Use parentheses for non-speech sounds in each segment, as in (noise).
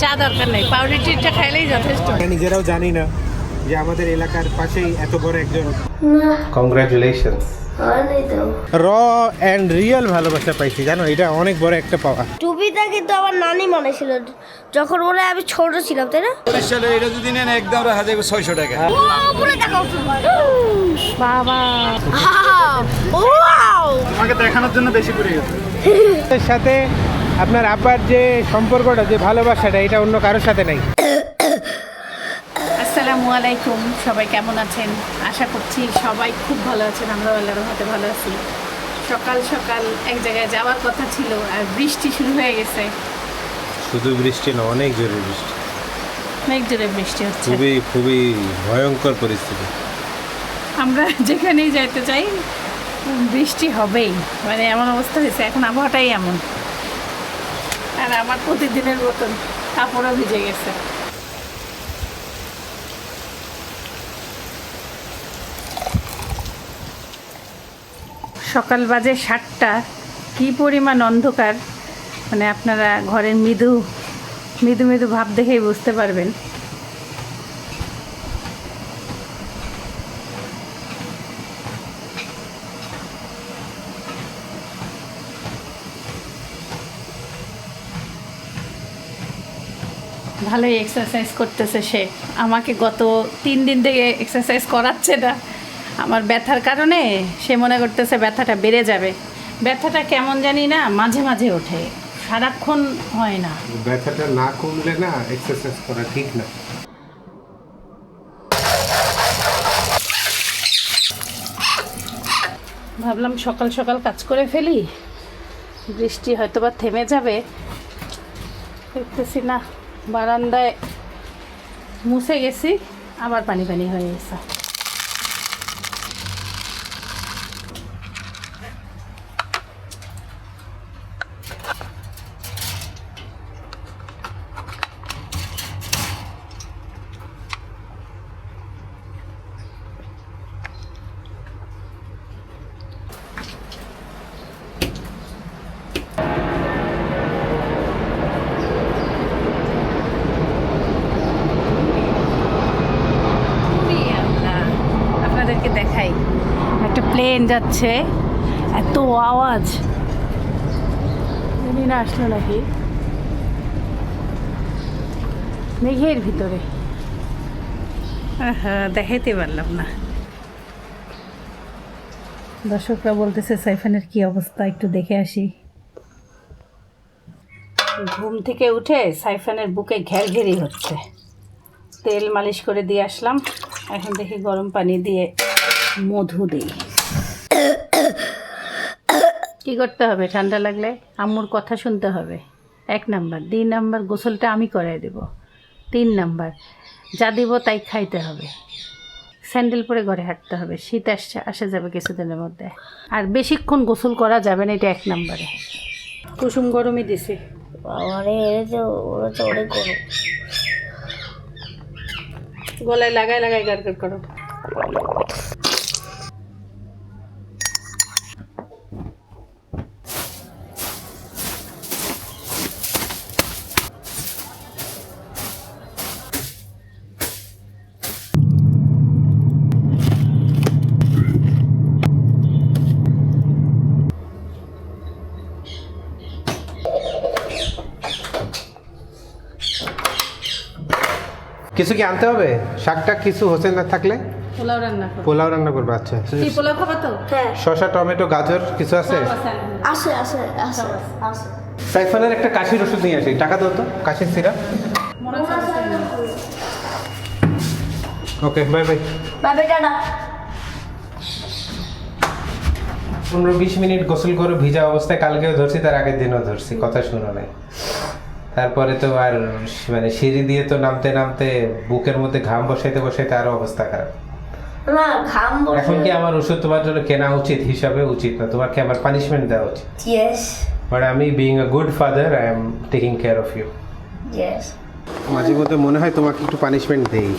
চা দরকার নেই পাউরুটিটা খাইলেই যথেষ্ট। নিজেরাও জানি না যে আমাদের এলাকার পাশেই এত বড় একজন। না কংগ্রাচুলেশন হয়নি তো র অ্যান্ড রিয়েল ভালোবাসা পাইছি জানো এটা অনেক বড় একটা পাওয়া। টুপিটা কিন্তু আমার নানি মনে ছিল যখন ওরা আমি ছোট ছিলাম তাই না? সালে এটা যদি নেন একদম রাখা যাবে ছয়শো টাকা। উপরে দেখো বাবা। ওয়াও। আমাকে দেখানোর জন্য বেশি পড়ে গেছে (laughs) সাথে আপনার আব্বার যে সম্পর্কটা যে ভালোবাসাটা এটা অন্য কারোর সাথে নাই। আসসালামু আলাইকুম সবাই কেমন আছেন? আশা করছি সবাই খুব ভালো আছেন আমরা আল্লাহর হাতে ভালো আছি। সকাল সকাল এক জায়গায় যাওয়ার কথা ছিল আর বৃষ্টি শুরু হয়ে গেছে। শুধু বৃষ্টি না অনেক জোরে বৃষ্টি। অনেক জোরে বৃষ্টি হচ্ছে। খুবই খুবই ভয়ঙ্কর পরিস্থিতি। আমরা (laughs) যেখানেই যাইতে চাই বৃষ্টি হবেই। মানে এমন অবস্থা হয়েছে এখন আবহাওয়াটাই এমন। আর আমার প্রতিদিনের মতন কাপড়ও ভিজে গেছে। সকাল বাজে সাতটা, কি পরিমাণ অন্ধকার মানে আপনারা ঘরের মৃদু মৃদু মৃদু ভাব দেখেই বুঝতে পারবেন। ভালোই এক্সারসাইজ করতেছে সে। আমাকে গত তিন দিন থেকে এক্সারসাইজ করাচ্ছে না। আমার ব্যথার কারণে সে মনে করতেছে ব্যথাটা বেড়ে যাবে। ব্যথাটা কেমন জানি না মাঝে মাঝে ওঠে। সারাক্ষণ হয় না। ব্যথাটা না কমলে না এক্সারসাইজ করা ঠিক না। ভাবলাম সকাল সকাল কাজ করে ফেলি। বৃষ্টি হয়তো বা থেমে যাবে। দেখতেছি না। বারান্দায় মুছে গেছি আবার পানি পানি হয়ে গেছে ওরে আল্লাহ। আপনাদেরকে দেখাই একটা প্লেন যাচ্ছে। এত আওয়াজ। জানি না আসলো নাকি? মেঘের ভিতরে। দেখাইতে পারলাম না। দর্শকরা বলতেছে সাইফানের কি অবস্থা? একটু দেখে আসি। ঘুম থেকে উঠে সাইফানের বুকে ঘের ঘেরি হচ্ছে। তেল মালিশ করে দিয়ে আসলাম। এখন দেখি গরম পানি দিয়ে মধু দিই। কি করতে হবে? ঠান্ডা লাগলে আম্মুর কথা শুনতে হবে। এক নাম্বার। দুই নাম্বার গোসলটা আমি করাই দেব। তিন নাম্বার যা দিব তাই খাইতে হবে। স্যান্ডেল পরে ঘরে হাঁটতে হবে। শীত আসছে আসা যাবে কিছুদিনের মধ্যে। আর বেশিক্ষণ গোসল করা যাবে না এটা এক নাম্বারে। কুসুম গরমই দিছে। গলায় লাগাই লাগাই গারগার করো। কিছু কি আনতে হবে? শাকটা কিছু হোসেন না থাকলে? পোলাও রান্না করো পোলাও রান্না করবে আচ্ছা। কি পোলাও খাবা তো? হ্যাঁ। শসা টমেটো গাজর কিছু আছে? আসে আসে আসে আসে সাইফানের একটা কাশির ওষুধ নিয়ে আসি। টাকা দাও তো কাশির সিরাপ। Okay bye bye. বাবে টাটা। পনেরো বিশ মিনিট গোসল করে ভিজা অবস্থায় কালকেও ধরছি তার আগের দিনও ধরছি কথা শুনো নাই। তারপরে তো আর মানে সিঁড়ি দিয়ে তো নামতে নামতে বুকের মধ্যে ঘাম বসাইতে বসাইতে আরও অবস্থা খারাপ। না ঘাম বসে এখন কি আমার ওষুধ তোমার জন্য কেনা উচিত হিসাবে? উচিত না। তোমাকে আমার পানিশমেন্ট দেওয়া উচিত। ইয়েস বাট আমি being a good father I am taking care of you yes মাঝে মধ্যে মনে হয় তোমাকে একটু পানিশমেন্ট দেই।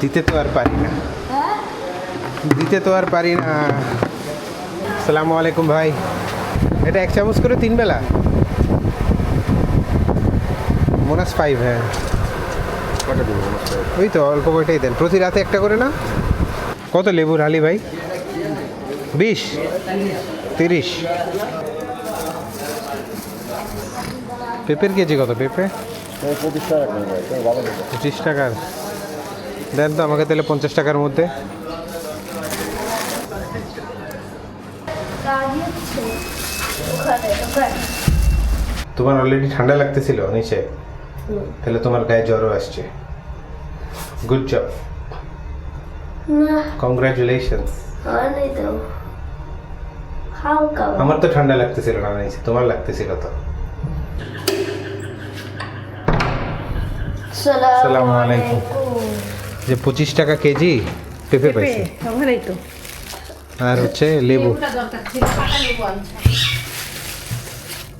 দিতে তো আর পারি না। দিতে তো আর পারি না। আসসালামু আলাইকুম ভাই। এটা এক চামচ করে তিন বেলা বোনাস ফাইভ হ্যাঁ। ওই তো অল্প কয়টাই দেন। প্রতি রাতে একটা করে না? কত লেবুর আলি ভাই? বিশ? তিরিশ? পেঁপের কেজি কত? পেঁপে? পঁচিশ টাকার। দেন তো আমাকে তাহলে পঞ্চাশ টাকার মধ্যে। তোমার অলরেডি ঠান্ডা লাগতেছিল নিচে। তাহলে তোমার গায়ে জ্বরও আসছে। গুড জব না। কংগ্রাচুলেশন হয়নি তো। হালকা। আমার তো ঠান্ডা লাগতেছিল না নিচে তোমার লাগতেছিল তো। আসসালামু আলাইকুম। যে পঁচিশ টাকা কেজি পেঁপে পাইছি। আমারই তো। আর হচ্ছে লেবু।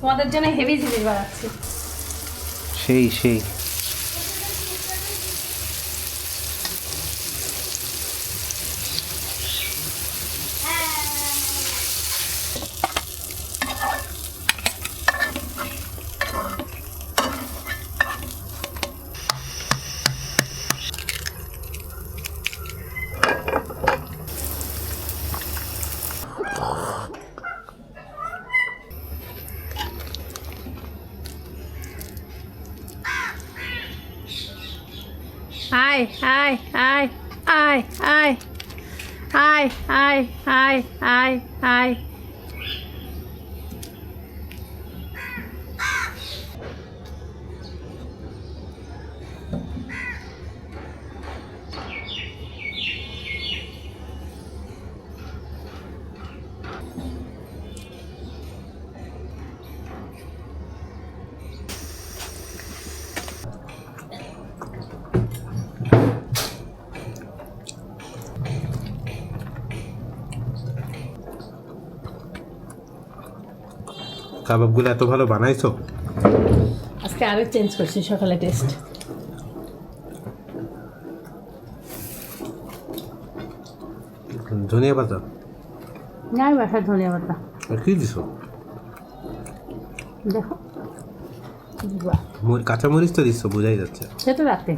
তোমাদের জন্য হেভি জিনিস বানাচ্ছি। সেই সেই। hi, hi, hi. কাবাবগুলো এত ভালো বানাইছো? আজকে আরও চেঞ্জ করছি সকালে টেস্ট ধনিয়া পাতা? নাই বাসায় ধনিয়া পাতা। কি দিছো? দেখো। কাঁচামরিচ তো দিচ্ছ বোঝাই যাচ্ছে। সেটা রাতে।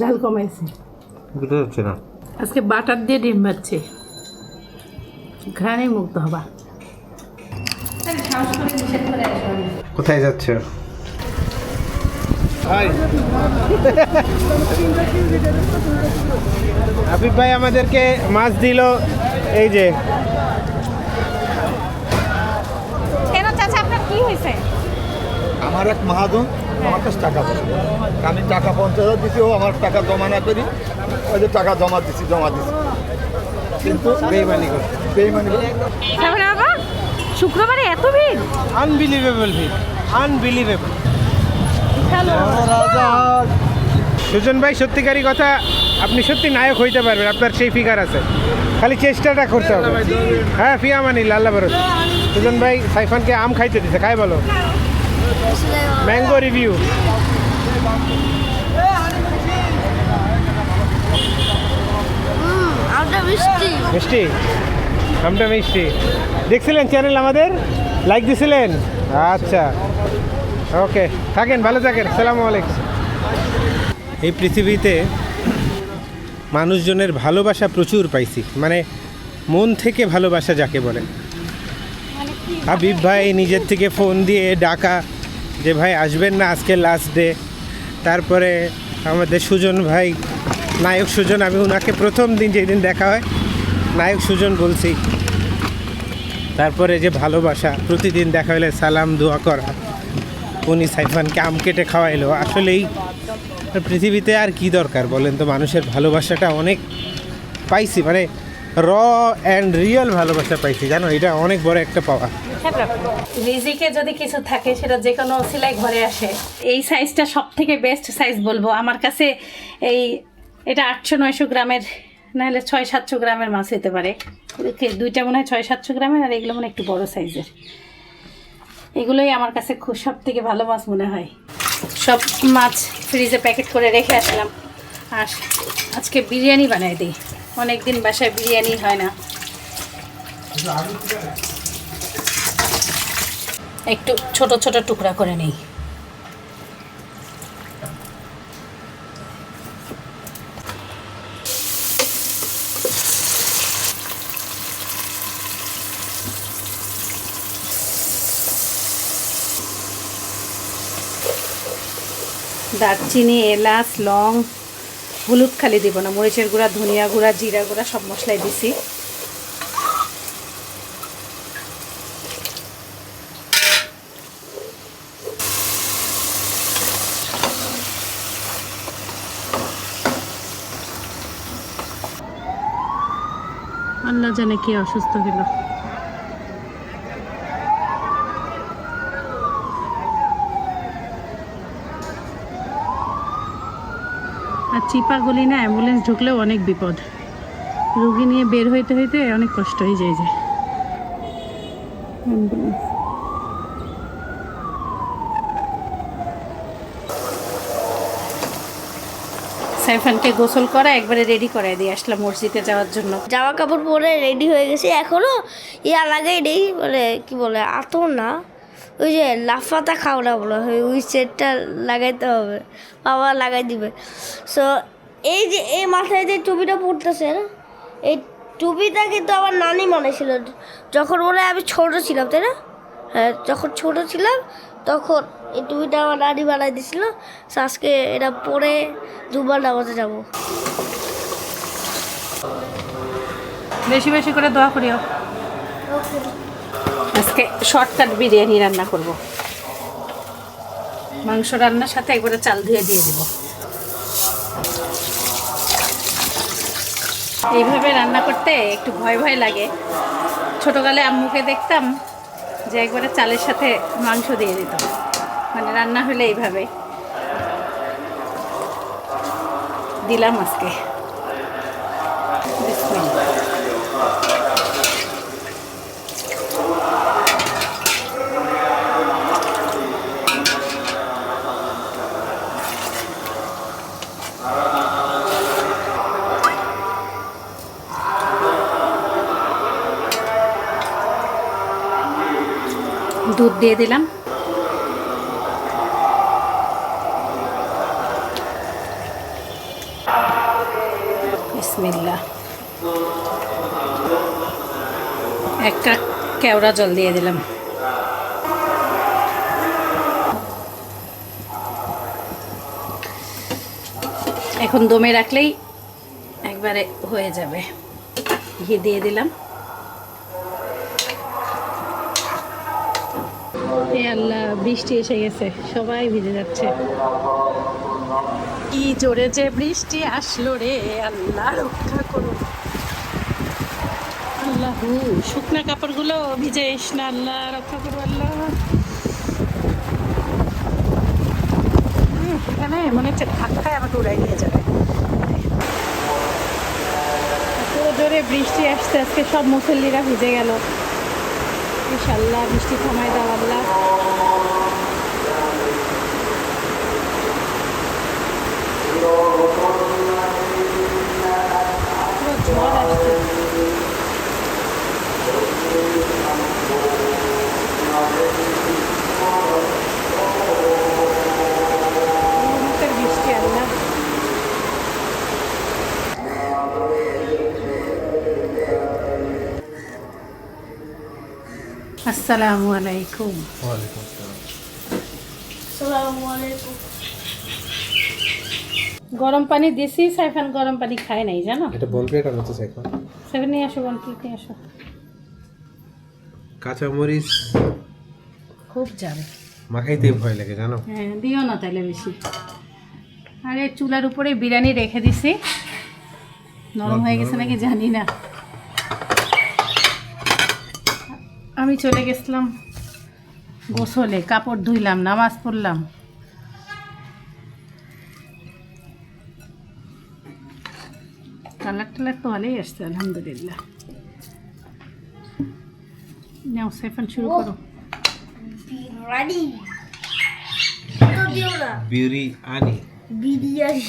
ঝাল কমাইছে। বোঝা যাচ্ছে না। আজকে বাটার দিয়ে ডিম ভাজছে ঘ্রাণে মুক্ত হবা। কোথায় যাচ্ছে? হাবিব ভাই আমাদেরকে মাছ দিল। এই যে। কেন চাচা আপনার কি হয়েছে? আমার এক মহাজন আমার কাছে টাকা আমি টাকা পঞ্চাশ হাজার দিছি ও আমার টাকা জমা না করি। ওই যে টাকা জমা দিছি জমা দিছি। কিন্তু বেইমানি করছে। বেইমানি বাবা শুক্রবারে এত ভিড়? আনবিলিভেবল ভিড আনবিলিভেবল সুজন ভাই সত্যিকারই কথা আপনি সত্যি নায়ক হইতে পারবেন আপনার সেই ফিগার আছে। খালি চেষ্টাটা করতে হবে। হ্যাঁ ফিয়া মানিল আল্লাহ বরস সুজন ভাই সাইফানকে আম খাইতে দিছে খাই বলো। ম্যাঙ্গো রিভিউ মিষ্টি। মিষ্টি? আমটা মিষ্টি। দেখছিলেন চ্যানেল আমাদের? লাইক দিছিলেন? আচ্ছা। ওকে থাকেন, ভালো থাকেন। সালামু আলাইকুম। এই পৃথিবীতে মানুষজনের ভালোবাসা প্রচুর পাইছি। মানে মন থেকে ভালোবাসা যাকে বলে। হাবিব ভাই নিজের থেকে ফোন দিয়ে ডাকা যে, ভাই, আসবেন না আজকে লাস্ট ডে তারপরে আমাদের সুজন ভাই, নায়ক সুজন, আমি ওনাকে প্রথম দিন যেদিন দেখা হয়, নায়ক সুজন বলছি তারপরে যে ভালোবাসা, প্রতিদিন দেখা হলে সালাম, দোয়া করা, উনি সাইফানকে আম কেটে খাওয়াইলো। আসলেই পৃথিবীতে আর কি দরকার বলেন তো? মানুষের ভালোবাসাটা অনেক পাইছি মানে র অ্যান্ড রিয়েল ভালোবাসা পাইছি, জানো? এটা অনেক বড় একটা পাওয়া। রিজিকে যদি কিছু থাকে, সেটা যে কোনো সিলাই ঘরে আসে। এই সাইজটা সব থেকে বেস্ট সাইজ বলব। আমার কাছে এই, এটা আটশো নয়শো গ্রামের নাহলে ছয় সাতশো গ্রামের মাছ হতে পারে। দুইটা মনে হয় ছয় সাতশো গ্রামের, আর এগুলো মনে একটু বড় সাইজের। এগুলোই আমার কাছে খুব সব থেকে ভালো মাছ মনে হয়। সব মাছ ফ্রিজে প্যাকেট করে রেখে আসলাম। আর আজকে বিরিয়ানি বানাই দিই। অনেক দিন বাসায় বিরিয়ানি হয় না। একটু ছোট ছোট টুকরা করে নেই। দারচিনি, এলাচ, লং, হলুদ খালি দিব না, মরিচের গুঁড়া, ধনিয়া গুঁড়া, জিরা গুঁড়া, সব মশলাই দিছি। আল্লাহ জানে কি অসুস্থ হলো চিপা গলি না অ্যাম্বুলেন্স ঢুকলেও অনেক বিপদ। রুগী নিয়ে বের হইতে হইতে অনেক কষ্ট হয়ে যায়। যে অ্যাম্বুলেন্স সাইফানকে গোসল করা একবারে রেডি করাই দিয়ে আসলাম মসজিদে যাওয়ার জন্য। জামা কাপড় পরে রেডি হয়ে গেছে এখনও ইয়া লাগাই নেই মানে কি বলে আতর না। ওই যে লাফাতা খাওয়া বলা হয় ওই সেটটা লাগাইতে হবে। বাবা লাগাই দিবে। সো এই যে এই মাথায় যে টুপিটা পড়তেছে না এই টুপিটা কিন্তু আমার নানি মনে ছিল যখন ওরা আমি ছোট ছিলাম তাই না? হ্যাঁ যখন ছোট ছিলাম তখন এই টুপিটা আমার নানি বানাই দিছিল। আজকে এটা পরে দুবার নামাজে যাব। বেশি বেশি করে দোয়া করিও। আজকে শর্টকাট বিরিয়ানি রান্না করব। মাংস রান্নার সাথে একবারে চাল ধুয়ে দিয়ে দিব। এইভাবে রান্না করতে একটু ভয় ভয় লাগে। ছোটোকালে আম্মুকে দেখতাম যে একবারে চালের সাথে মাংস দিয়ে দিত। মানে রান্না হলে এইভাবে। দিলাম আজকে। দুধ দিয়ে দিলাম। এক কাপ কেওড়া জল দিয়ে দিলাম। এখন দমে রাখলেই একবারে হয়ে যাবে। ঘি দিয়ে দিলাম এ আল্লাহ বৃষ্টি এসে গেছে সবাই ভিজে যাচ্ছে। কি জোরে যে বৃষ্টি আসলো রে আল্লাহ রক্ষা করুন আল্লাহ শুকনা কাপড়গুলো ভিজে এস না আল্লাহ রক্ষা করো আল্লাহ। এখানে মনে হচ্ছে ধাক্কায় আমাকে উড়াই নিয়ে যাবে। জোরে বৃষ্টি আসছে আজকে সব মুসল্লিরা ভিজে গেল। ইনশাল্লাহ বৃষ্টি থামায় দাও আল্লাহ। ঝড় আসছে। বৃষ্টি আল্লাহ। আসসালামু আলাইকুম। গরম পানি দিছি সাইফান গরম পানি খায় নাই জানো? এটা বন প্লেট আনো তো এখন সাইফান নিয়ে আসো বল প্লেট নিয়ে আসো? কাঁচা মরিচ খুব যাবে মাখাইতে ভয় লাগে জানো? হ্যাঁ দিও না তাহলে বেশি। আরে চুলার উপরে বিরিয়ানি রেখে দিছি। নরম হয়ে গেছে নাকি জানি না। আমি চলে গেছিলাম গোসলে কাপড় ধুইলাম নামাজ পড়লাম। কালার টালার তো ভালোই আসছে আলহামদুলিল্লাহ। নাও শুরু করো। বিরিয়ানি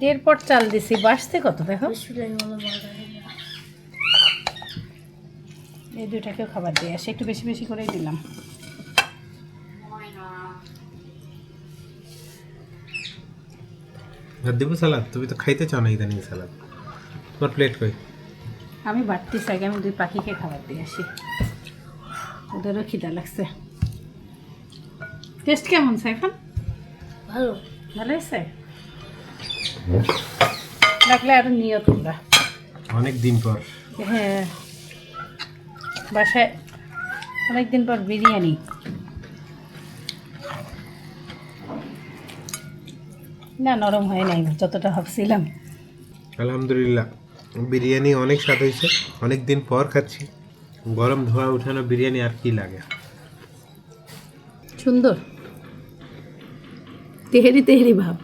দেড় পর চাল দিছি বাসতে কত দেখো। এই দুটাকেও খাবার দিয়ে আসে একটু বেশি বেশি করেই দিলাম। দেবো সালাদ? তুমি তো খাইতে চাও না ইদানিং সালাদ। তোমার প্লেট কই? আমি বাড়তি চাই আমি দুই পাখিকে খাবার দিয়ে আসি। ওদেরও খিদা লাগছে। টেস্ট কেমন সাইফান? ভালো। ভালো হয়েছে? লাগলে আরও নিও তোমরা। অনেক দিন পর। হ্যাঁ। বাসায় অনেকদিন পর বিরিয়ানি। না নরম হয় নাই যতটা ভাবছিলাম। আলহামদুলিল্লাহ। বিরিয়ানি অনেক স্বাদ হয়েছে অনেক দিন পর খাচ্ছি। গরম ধোয়া উঠানো বিরিয়ানি আর কি লাগে? সুন্দর। তেহেরি তেহেরি ভাব।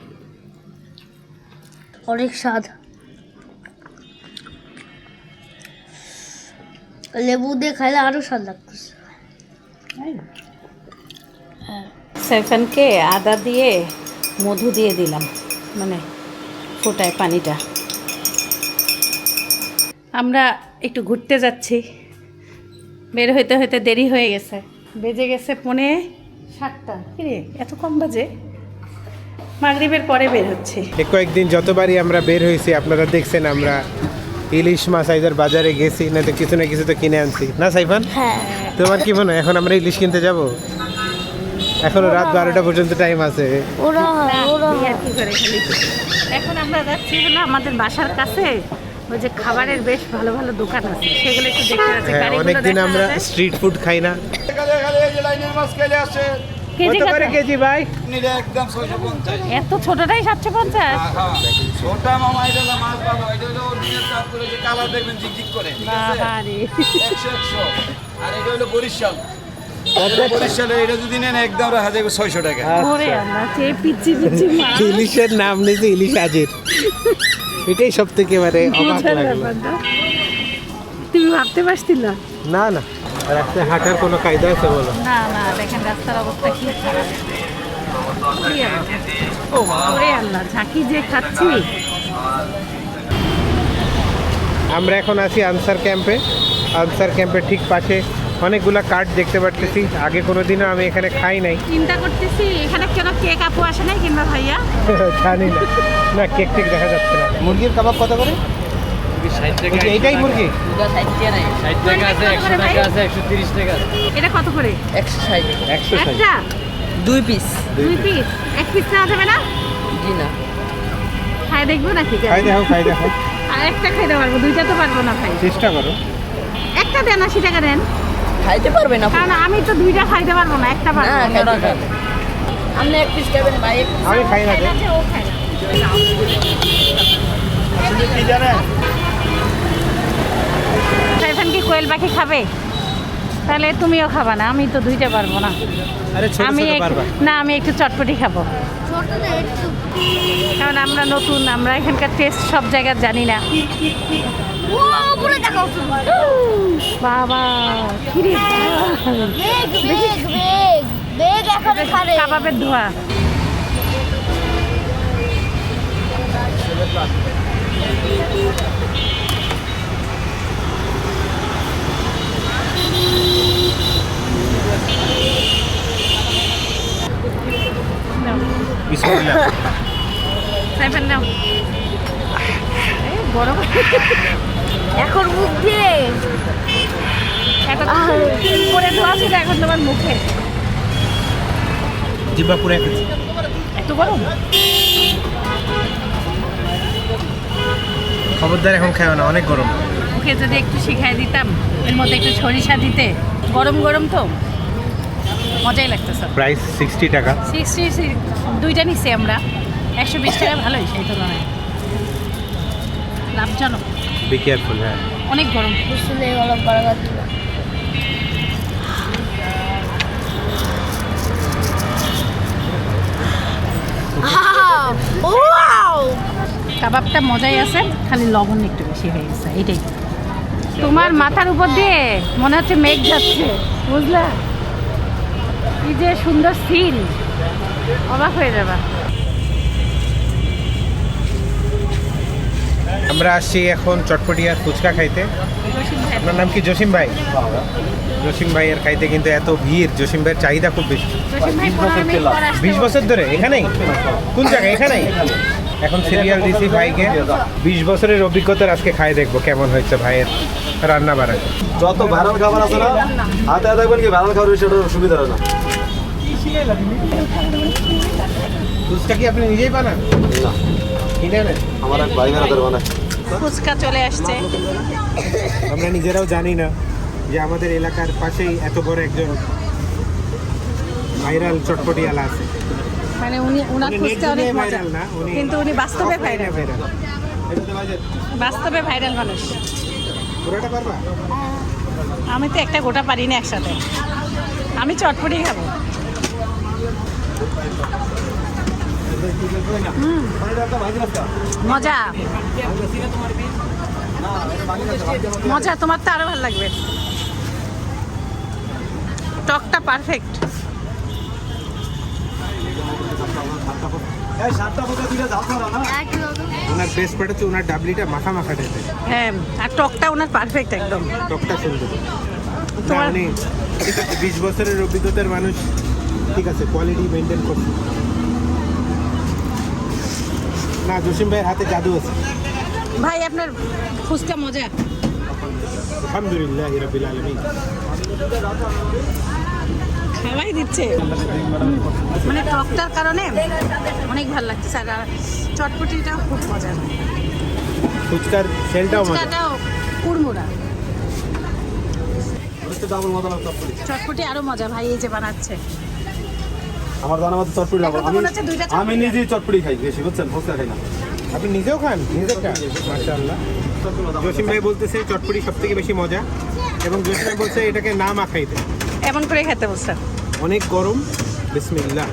অনেক স্বাদ। লেবু দিয়ে খাইলে আরও স্বাদ লাগতেছে। সাইফানকে আদা দিয়ে মধু দিয়ে দিলাম মানে ফোটায় পানিটা। আমরা একটু ঘুরতে যাচ্ছি। বের হইতে হইতে দেরি হয়ে গেছে। বেজে গেছে পনে সাতটা। কিরে এত কম বাজে? মাগরিবের পরে বের হচ্ছে। কয়েকদিন যতবারই আমরা বের হয়েছি আপনারা দেখছেন আমরা ইলিশ মাছ আইজার বাজারে গেছি না তো কিছু না কিছু তো কিনে আনছি। না সাইফান? হ্যাঁ। তোমার কি মনে হয় এখন আমরা ইলিশ কিনতে যাব? এখনও রাত বারোটা পর্যন্ত টাইম আছে। ওরা ওরা কি করে খালি এখন আমরা যাচ্ছি হলো আমাদের বাসার কাছে ওই যে খাবারের বেশ ভালো ভালো দোকান আছে সেগুলো একটু দেখতে আছে হ্যাঁ অনেকদিন আমরা স্ট্রিট ফুড খাই না। কেজি কত কত? করে কেজি ভাই? একদম এত ছোটটাই সাতশো পঞ্চাশ? ওটা মামা এটা হলো মাছ ভালো এটা হলো চাপ করে যে কালার দেখবেন ঝিকঝিক করে ঠিক আছে? একশো একশো। আর এটা হলো বরিশাল। পিচ্ছি পিচ্ছি মাছ ইলিশের নাম নিয়েছে ইলিশ আজির এটাই সব থেকে মানে অবাক লাগল না। তুমি ভাবতে পারছিল না? না রাস্তায় হাঁটার কোনো কায়দা আছে বলো? না না দেখেন রাস্তার অবস্থা কি? খারাপ ওরে আল্লাহ। ঝাঁকি যে খাচ্ছি। আমরা এখন আছি আনসার ক্যাম্পে। আনসার ক্যাম্পের ঠিক পাশে অনেকগুলা কার্ড দেখতে পারতেছি। আগে কোনো দিনও আমি এখানে খাই নাই। (laughs) চিন্তা করতেছি এখানে কেন কেক আপু আসে নাই কিংবা ভাইয়া? জানি না। না কেক টেক দেখা যাচ্ছে না। মুরগির কাবাব কত করে? এইটাই মুরগি? ষাট টাকা আছে একশো টাকা আছে একশো তিরিশ টাকা এটা কত করে? একশো ষাট। একশো ষাট। একটা? দুই পিস দুই পিস এক পিস নেওয়া যাবে না? জি না। খাই দেখব নাকি খাই দেখো খাই দেখো। আর একটা খাইতে পারব দুইটা তো পারব না ভাই চেষ্টা করো। একটা দেন আশি টাকা দেন। খাইতে পারবেন না। কারণ আমি তো দুইটা খাইতে পারব না একটা পারব না আপনি এক পিস খাবেন ভাই আমি খাই না। ও খায় কি জানেন? সাইফান কি কোয়েল পাখি খাবে? তাহলে তুমিও খাবা না আমি তো দুইটা পারব না। আমি না আমি একটু চটপটি খাব। ছোট না একটু কারণ আমরা নতুন আমরা এখানকার টেস্ট সব জায়গার জানি না। ও উপরে দেখাও বাবা কিরে? বেগ বেগ বেগ বেগ এখন কাবাবের ধোয়া নাও, সাইফান নাও গরম। এখন মুখ দিয়ে। এখন করে ধোয়া ছিল এখন তোমার মুখে। জিব্বা পুরে এত গরম? খবরদার এখন খাও না অনেক গরম। মুখে যদি একটু শিখাই দিতাম এর মধ্যে একটু সরিষা দিতে। গরম গরম তো। মজাই লাগতেছে। প্রাইস সিক্সটি টাকা। সিক্সটি দুইটা নিচ্ছি আমরা। একশো বিশ টাকা ভালোই সেই তুলনায়। লাভজনক। বি কেয়ারফুল হ্যাঁ। অনেক গরম। গেল বারাগাত কাবাবটা মজাই আছে খালি লবণ একটু বেশি হয়ে গেছে এটাই। তোমার মাথার উপর দিয়ে মনে হচ্ছে মেঘ যাচ্ছে বুঝলা? কি যে সুন্দর সিন অবাক হয়ে যাবা। আমরা আসছি এখন চটপটি আর ফুচকা খাইতে। আপনার নাম কি? জসিম ভাই? জসিম ভাইয়ের খাইতে কিন্তু এত ভিড়। জসিম ভাইয়ের চাহিদা খুব বেশি। বিশ বছর ধরে? এখানেই? কোন জায়গায়? এখানেই? এখন সিরিয়াল দিছি ভাইকে বিশ বছরের অভিজ্ঞতার আজকে খাই দেখব কেমন হয়েছে ভাইয়ের রান্না বাড়া যত ভাইরাল খাবার আছে না হাতে দেখবেন কি ভাইরাল খাবার সেটা সুবিধা হয় না। দুধটা কি আপনি নিজেই বানান? না। কিনে নেন। আমার এক ভাই বেড়াদের বানায়। ফুচকা চলে আসছে। আমরা নিজেরাও জানি না যে আমাদের এলাকার পাশেই এত বড় একজন ভাইরাল চটপটিয়ালা আছে। মানে উনি ওনার উনি ফুচকা অনেক মজা। না, উনি কিন্তু উনি বাস্তবে ভাইরাল। বাস্তবে ভাইরাল মানুষ। পুরোটা পারবা? আমি তো একটা গোটা পারি না একসাথে। আমি চটপটি খাব। মজা। মজা তোমার তো আরও ভালো লাগবে। টকটা পারফেক্ট ওনার বেস্ট পার্ট হচ্ছে ওনার ডাবলিটা মাখা মাখা টাইপের হ্যাঁ আর টকটা ওনার পারফেক্ট একদম। টকটা সুন্দর। তোমার- বিশ বছরের অভিজ্ঞতার মানুষ ঠিক আছে কোয়ালিটি মেনটেন করছে। না জসিম ভাইয়ের হাতে জাদু আছে। ভাই আপনার ফুচকা মজা। আলহামদুলিল্লাহ রবিল আলমী খাওয়াই দিচ্ছে। মানে টকটার কারণে অনেক ভালো লাগছে স্যার। আর চটপটিটাও খুব মজার ফুচকার সেলটাও ফুচকাটাও কুড়মুড়া। চটপটি আরও মজা ভাই এই যে বানাচ্ছে। আমার জানা মতো চটপটি এখন তো আমি আমি নিজেই চটপটি খাই বেশি বুঝছেন? ফুচকা খাই না। আপনি নিজেও খান? নিজেরটা মাশাআল্লাহ। জসিম ভাই বলতেছে চটপটি সব থেকে বেশি মজা। এবং জসিম ভাই বলছে এটাকে না মাখাইতে এমন করে খেতে বলছে। অনেক গরম। বিসমিল্লাহ।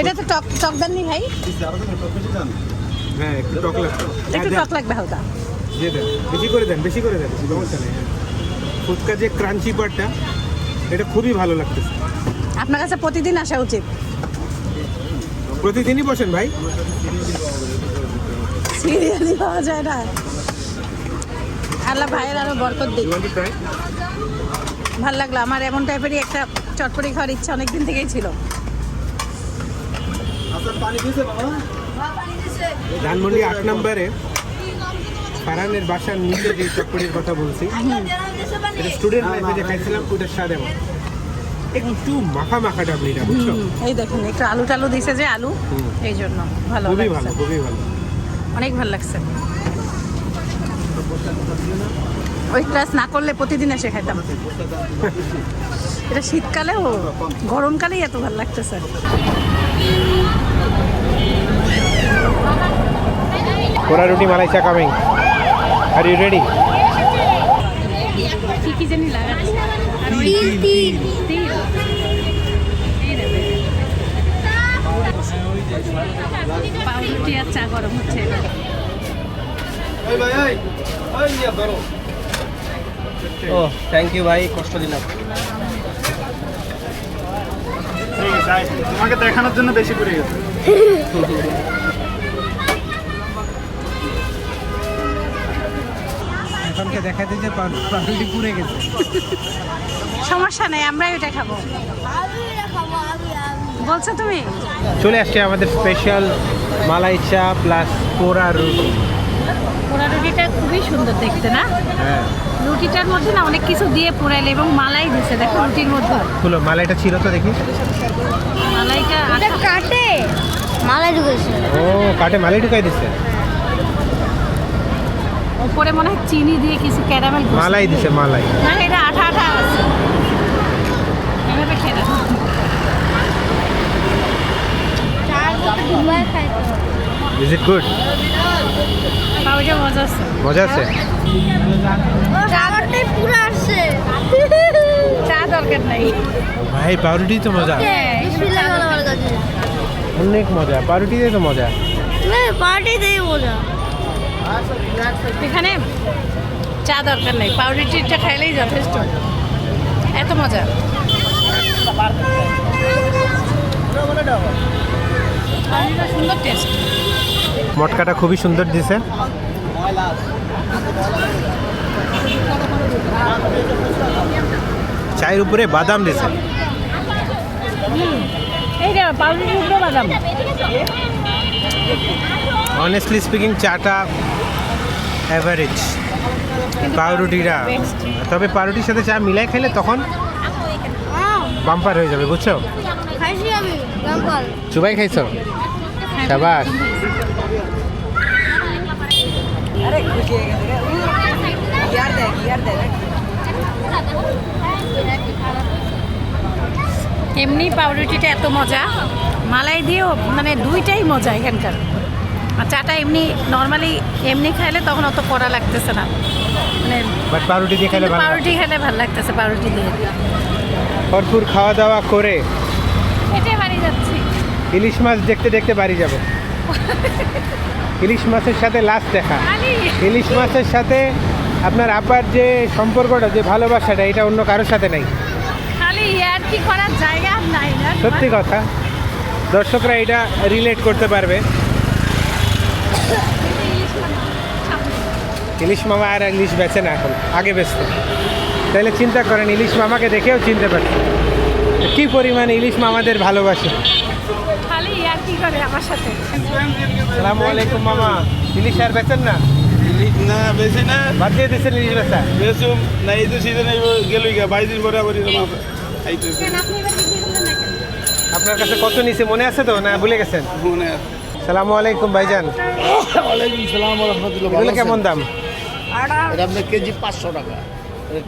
এটা তো টক টক দেননি ভাই? হ্যাঁ একটু টক লাগবে। হ্যাঁ, একটু টক লাগবে হালকা। দিয়ে দেন। বেশি করে দেন বেশি করে দেন। সমস্যা নেই ফুচকা যে ক্রাঞ্চি পার্টটা এটা খুবই ভালো লাগতেছে। আপনার কাছে প্রতিদিন আসা উচিত? প্রতিদিনই বসেন ভাই। সিরিয়ালি পাওয়া যায় না। আল্লাহ ভাইয়ের আরও বরকত দিক। ভালো লাগল। আমার এমন টাইপেরই একটা চটপটি খাওয়ার ইচ্ছা অনেক দিন থেকেই ছিল। পানি দিয়েছে বাবা? ধানমন্ডি আট নম্বরে ফারানের বাসার নিচে যে চটপটির কথা বলছি স্টুডেন্ট লাইফে যে খাইছিলাম ওটার স্বাদ এমন। একটু মাখা মাখা ডাবলিটা বুঝছ? এই দেখুন একটু আলু টালু দিছে যে আলু এই জন্য ভালো খুবই ভালো খুবই ভালো। অনেক ভালো লাগছে। ওই ক্লাস না করলে প্রতিদিন এসে খাইতাম। এটা শীতকালেও গরমকালেই এত ভালো লাগতেছে কোরা রুটি মালাই চা কামিং আর ইউ রেডি কি জানি লাগাচ্ছে। আর ওই তিল। পাউরুটি আর চা গরম হচ্ছে। ও থ্যাংক ইউ ভাই কষ্ট দিলাম। তোমাকে দেখানোর জন্য বেশি করে গেছে। (laughs) এখনকে দেখাতে যে পাউরুটি পুড়ে গেছে। সমস্যা নেই আমরাই ওটা খাব। এটা খাব বলছো তুমি? চলে আসছে আমাদের স্পেশাল মালাই চা প্লাস কোরা রুটি। পোড়া রুটিটা খুবই সুন্দর দেখতে না? হ্যাঁ। রুটিটার মধ্যে না অনেক কিছু দিয়ে পোড়াইলে এবং মালাই দিছে দেখো রুটির মধ্যে। খুলো মালাইটা ছিল তো দেখি। মালাইটা কাটে। মালা ঢুকেছে। ও কাটে মালাই ঢুকাই দিছে। উপরে মনে হয় চিনি দিয়ে কিছু ক্যারামেল মালাই দিছে মালাই। না এটা আঠা আঠা আছে। এভাবে খেয়ে দেখো। ইজ ইট গুড পাউটা মজা আছে। মজা আছে? পুরো আসছে। চা দরকার নাই। ভাই পাউরুটি তো মজা। অনেক মজা পাউরুটিতে তো মজা। পার্টি মজা। এখানে চা দরকার নেই পাউরুটিটা খাইলেই যথেষ্ট। এত মজা। পাউরুটিটা সুন্দর টেস্ট মটকাটা খুবই সুন্দর দিছে। চায়ের উপরে বাদাম দিছে। বাদাম। অনেস্টলি স্পিকিং চাটা অ্যাভারেজ পাউরুটিটা তবে পাউরুটির সাথে চা মিলাই খেলে তখন বাম্পার হয়ে যাবে বুঝছ? খাইছি আমি গাম্পাল চুবাই খাইছো? সাবাস। এমনি পাউরুটিটা এত মজা। মালাই দিয়েও মানে দুইটাই মজা এখানকার। চাটা এমনি নর্মালি এমনি খাইলে তখন অত কড়া লাগতেছে না। মানে বাট পাউরুটি দিয়ে খেলে ভালো পাউরুটি খেলে ভালো লাগতেছে পাউরুটি দিয়ে। ভরপুর খাওয়া দাওয়া করে হেঁটে বাড়ি যাচ্ছি। ইলিশ মাছ দেখতে দেখতে বাড়ি যাব। ইলিশ মাছের সাথে লাস্ট দেখা। ইলিশ মাছের সাথে আপনার আপার যে সম্পর্কটা যে ভালোবাসাটা এটা অন্য কারোর সাথে নাই। খালি ইয়ার কি করার জায়গা নাই না। সত্যি কথা। দর্শকরা এটা রিলেট করতে পারবে। ইলিশ মামা আর ইলিশ বেচে না এখন আগে বেচত। তাহলে চিন্তা করেন ইলিশ মামাকে দেখেও চিনতে পারছে কি পরিমাণ ইলিশ মামাদের ভালোবাসে। খালি ইয়ার কি করে আমার সাথে? সালামু আলাইকুম মামা ইলিশ আর বেচেন না? না বেশি না। বাদ দিয়ে দিচ্ছেন ইলিশ বেচা? না এই তো সিজনে গেলই গা বাইশ দিন পরে আবার আইতেছে। আপনি এবার বিক্রি করলেন না কেন? আপনার কাছে কত নিছে মনে আছে তো না ভুলে গেছেন? মনে আছে। সালামু আলাইকুম ভাইজান। ওয়ালাইকুম সালাম রহমতুল্লাহ কেমন দাম? এটা আপনার কেজি পাঁচশো টাকা।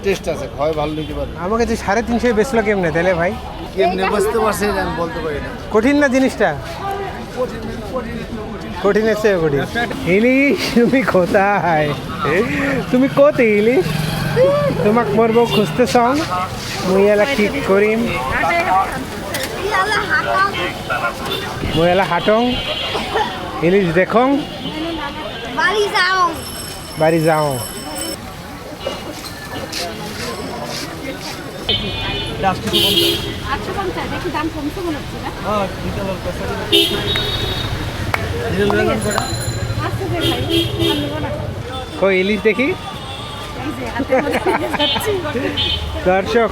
টেস্ট আছে খাওয়াই ভালো নিতে পারবেন আমাকে যে সাড়ে তিনশো বেচলো কেমনে তাহলে ভাই? কেমনে বুঝতে পারছেন আমি বলতে পারি না। কঠিন না জিনিসটা? কঠিন এসে কঠিন। ইলিশ তুমি কোথায়? তুমি কোথায় ইলিশ? তোমাক মরবো খুঁজতে সং মুই এলা ঠিক করিম? মুই এলা হাটং। ইলিশ দেখং? বাড়ি যাও। বাড়ি যাও। ইলিশ দেখি। দর্শক,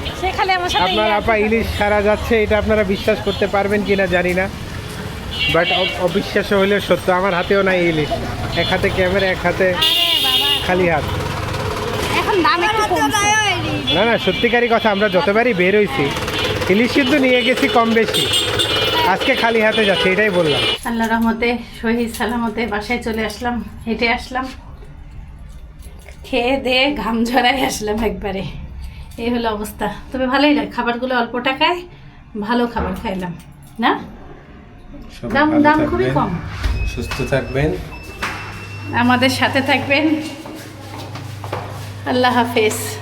আপনার আপা ইলিশ সারা যাচ্ছে, এটা আপনারা বিশ্বাস করতে পারবেন কিনা জানি না। বাট অবিশ্বাস হলেও সত্য, আমার হাতেও নাই ইলিশ। এক হাতে ক্যামেরা, এক হাতে খালি হাত এখন দাম একটু কমছে। না না সত্যিকারই কথা আমরা যতবারই বের হয়েছি ইলিশ কিন্তু নিয়ে গেছি কম বেশি। আজকে খালি হাতে যাচ্ছে এটাই বললাম। আল্লাহ রহমতে শহীদ সালামতে বাসায় চলে আসলাম হেঁটে আসলাম। খেয়ে দিয়ে ঘাম ঝরাই আসলাম একবারে। এই হলো অবস্থা। তবে ভালোই লাগে খাবারগুলো অল্প টাকায় ভালো খাবার খাইলাম না? দাম দাম খুবই কম। সুস্থ থাকবেন। আমাদের সাথে থাকবেন। আল্লাহ হাফেজ।